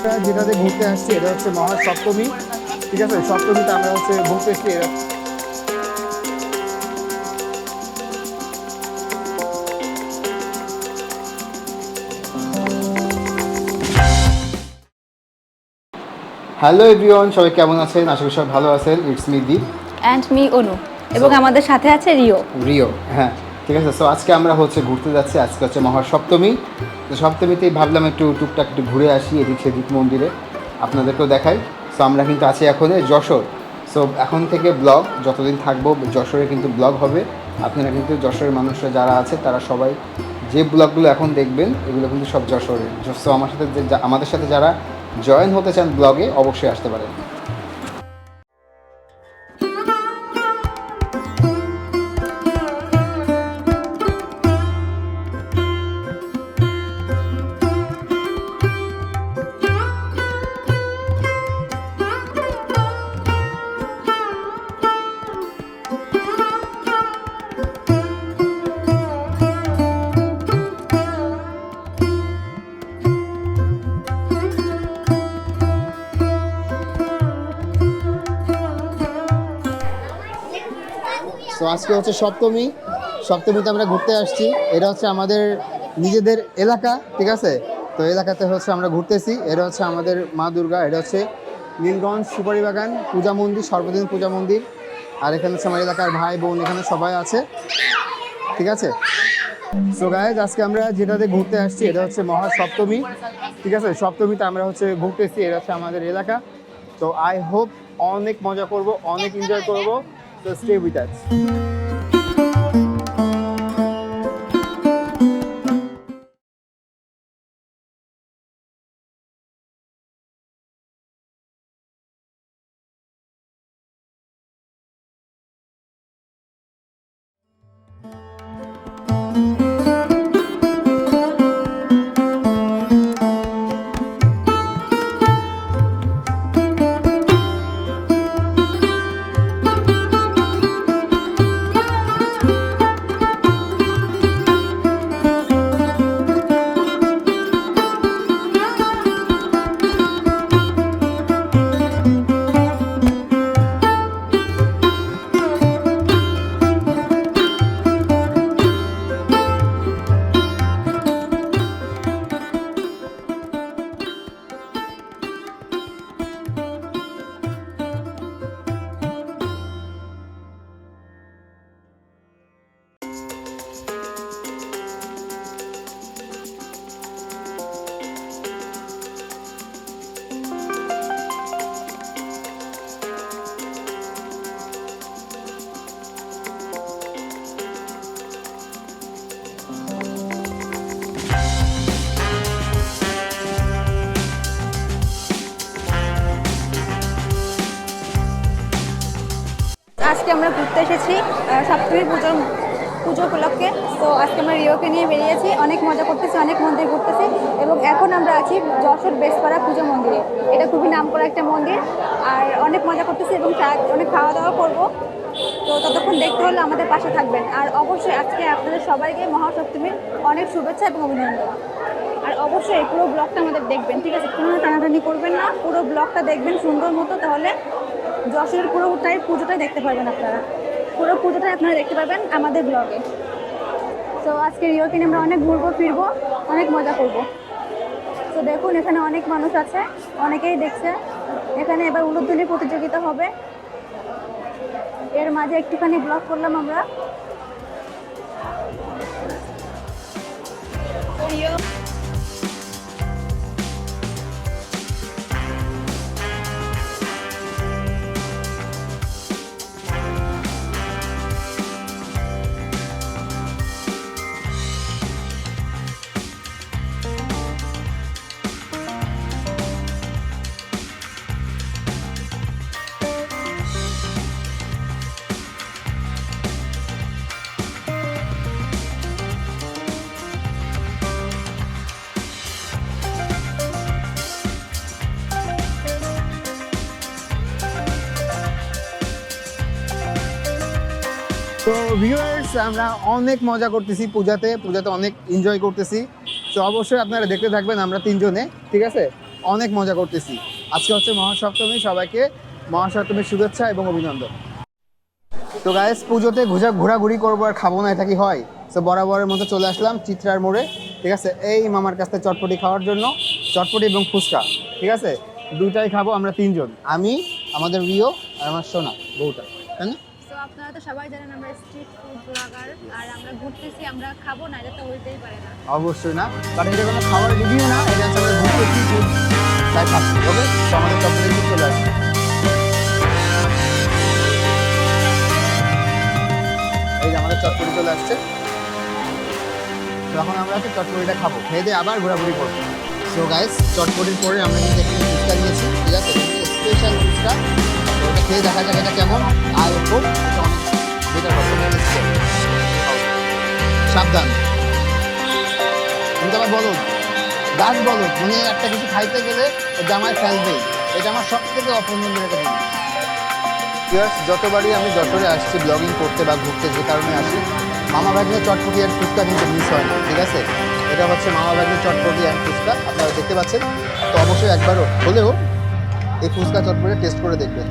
আমরা যেটাতে ঘুরতে আসছি এটা হচ্ছে মহা সপ্তমী ঠিক আছে? সপ্তমীতে আমরা হচ্ছে ঘুরতে এসছি। এরা- হ্যালো এভরিওয়ান সবাই কেমন আছেন? আশা করি সবাই ভালো আছেন। It's me Deep and me Anu এবং আমাদের সাথে আছে রিও রিও হ্যাঁ। ঠিক আছে? সো আজকে আমরা হচ্ছে ঘুরতে যাচ্ছি, আজকে হচ্ছে মহাসপ্তমী। তো সপ্তমীতেই ভাবলাম একটু টুকটাক একটু ঘুরে আসি এদিক সেদিক মন্দিরে, আপনাদেরকেও দেখাই। সো আমরা কিন্তু আছি এখন যশোর। সো এখন থেকে ব্লগ, যতদিন থাকব, যশোরে কিন্তু ব্লগ হবে। আপনারা কিন্তু যশোরের মানুষরা যারা আছে, তারা সবাই যে ব্লগগুলো এখন দেখবেন, এগুলো কিন্তু সব যশোরের। সো আমার সাথে আমাদের সাথে যারা জয়েন হতে চান ব্লগে, অবশ্যই আসতে পারেন। তো আজকে হচ্ছে সপ্তমী। সপ্তমীতে আমরা ঘুরতে আসছি। এটা হচ্ছে আমাদের নিজেদের এলাকা, ঠিক আছে? তো এলাকাতে হচ্ছে আমরা ঘুরতেছি। এটা হচ্ছে আমাদের মা দুর্গা, এটা হচ্ছে নীলগঞ্জ সুপারি বাগান পূজা মন্দির সর্বদিন পূজা মন্দির। আর এখানে হচ্ছে আমার এলাকার ভাই বোন, এখানে সবাই আছে। ঠিক আছে? সো গাইজ আজকে আমরা যেটাতে ঘুরতে আসছি, এটা হচ্ছে মহা সপ্তমী ঠিক আছে? সপ্তমীতে আমরা হচ্ছে ঘুরতেছি, এটা হচ্ছে আমাদের এলাকা। তো আই হোপ অনেক মজা করব, অনেক এনজয় করব। তো স্টে উইথ আস আজকে আমরা ঘুরতে এসেছি সপ্তমী পুজোর পুজো উপলক্ষে। তো আজকে আমরা রিওকে নিয়ে বেরিয়েছি। অনেক মজা করতেছি, অনেক মন্দির ঘুরতেছি এবং এখন আমরা আছি যশোর বেসপাড়া পুজো মন্দিরে। এটা খুবই নামকরা একটা মন্দির আর অনেক মজা করতেছি এবং অনেক খাওয়া দাওয়া করব। তো ততক্ষণ দেখতে হলে আমাদের পাশে থাকবেন। আর অবশ্যই আজকে আপনাদের সবাইকে মহাসপ্তমীর অনেক শুভেচ্ছা এবং অভিনন্দন। আর অবশ্যই পুরো ব্লগটা আমাদের দেখবেন, ঠিক আছে? কোনো টানাটানি করবেন না। পুরো ব্লগটা দেখবেন সুন্দর মতো, তাহলে যশোরের পুরোটাই পুজোটাই দেখতে পারবেন আপনারা। পুরো পুজোটাই আপনারা দেখতে পারবেন আমাদের ব্লগে তো আজকে রিওকে নিয়ে আমরা অনেক ঘুরবো, ফিরবো, অনেক মজা করব। তো দেখুন, এখানে অনেক মানুষ আছে, অনেকেই দেখছে। এখানে এবার উলুধ্বনি প্রতিযোগিতা হবে। এর মাঝে একটুখানি ব্লগ করলাম আমরা। রিও তো ভিউয়ার্স আমরা অনেক মজা করতেছি পূজাতে পূজাতে অনেক এনজয় করতেছি। তো অবশ্যই আপনারা দেখতে থাকবেন আমরা তিনজনে, ঠিক আছে? অনেক মজা করতেছি। আজকে হচ্ছে মহাসপ্তমী, সবাইকে মহাসপ্তমীর শুভেচ্ছা এবং অভিনন্দন। তো গায়েস পুজোতে ঘুরা ঘোরাঘুরি করব আর খাব না, এটা কি হয়? তো বরাবরের মতো চলে আসলাম চিত্রার মোড়ে, ঠিক আছে? এই মামার কাছ থেকে চটপটি খাওয়ার জন্য, চটপটি এবং ফুচকা, ঠিক আছে? দুইটাই খাব আমরা তিনজন, আমি, আমাদের রিও আর আমার সোনা, বউটা, তাই না? আপনারা তো সবাই জানেন আমরা স্ট্রিট ফুড ব্লগার আর আমরা ঘুরতেছি, আমরা খাব না এটা তো পারে না। অবশ্যই না। কারণ এটা কোনো খাবার রিভিউ না, এটা হচ্ছে আমরা ঘুরতে কি ফুড তাই খাচ্ছি ওকে তো আমাদের চলে আসবে এই যে আমাদের চটপটি চলে আসছে। তো এখন আমরা হচ্ছে চটপটিটা খাব। খেয়ে দিয়ে আবার ঘোরাঘুরি করব। সো গাইস চটপটির পরে আমরা কিন্তু ফুচকা নিয়েছি, ঠিক আছে? স্পেশাল ফুচকা খেয়ে দেখা যাক এটা কেমন। হোপ এটা অনেক সাবধান। কিন্তু আমার বলো গাছ বলো মানে একটা কিছু খাইতে গেলে জামায় ফেলবে এটা আমার সব থেকে অপছন্দের একটা Viewers, যতবারই আমি যশোরে আসছি ব্লগিং করতে বা ঘুরতে যে কারণে আসি মামা ভাগ্নে চটপটি অ্যান্ড ফুচকা কিন্তু মিস হয় না ঠিক আছে? এটা হচ্ছে মামা ভাগ্নে চটপটি অ্যান্ড ফুচকা আপনারা দেখতে পাচ্ছেন। তো অবশ্যই একবারও হলেও এই ফুচকা চটপটি টেস্ট করে দেখবেন।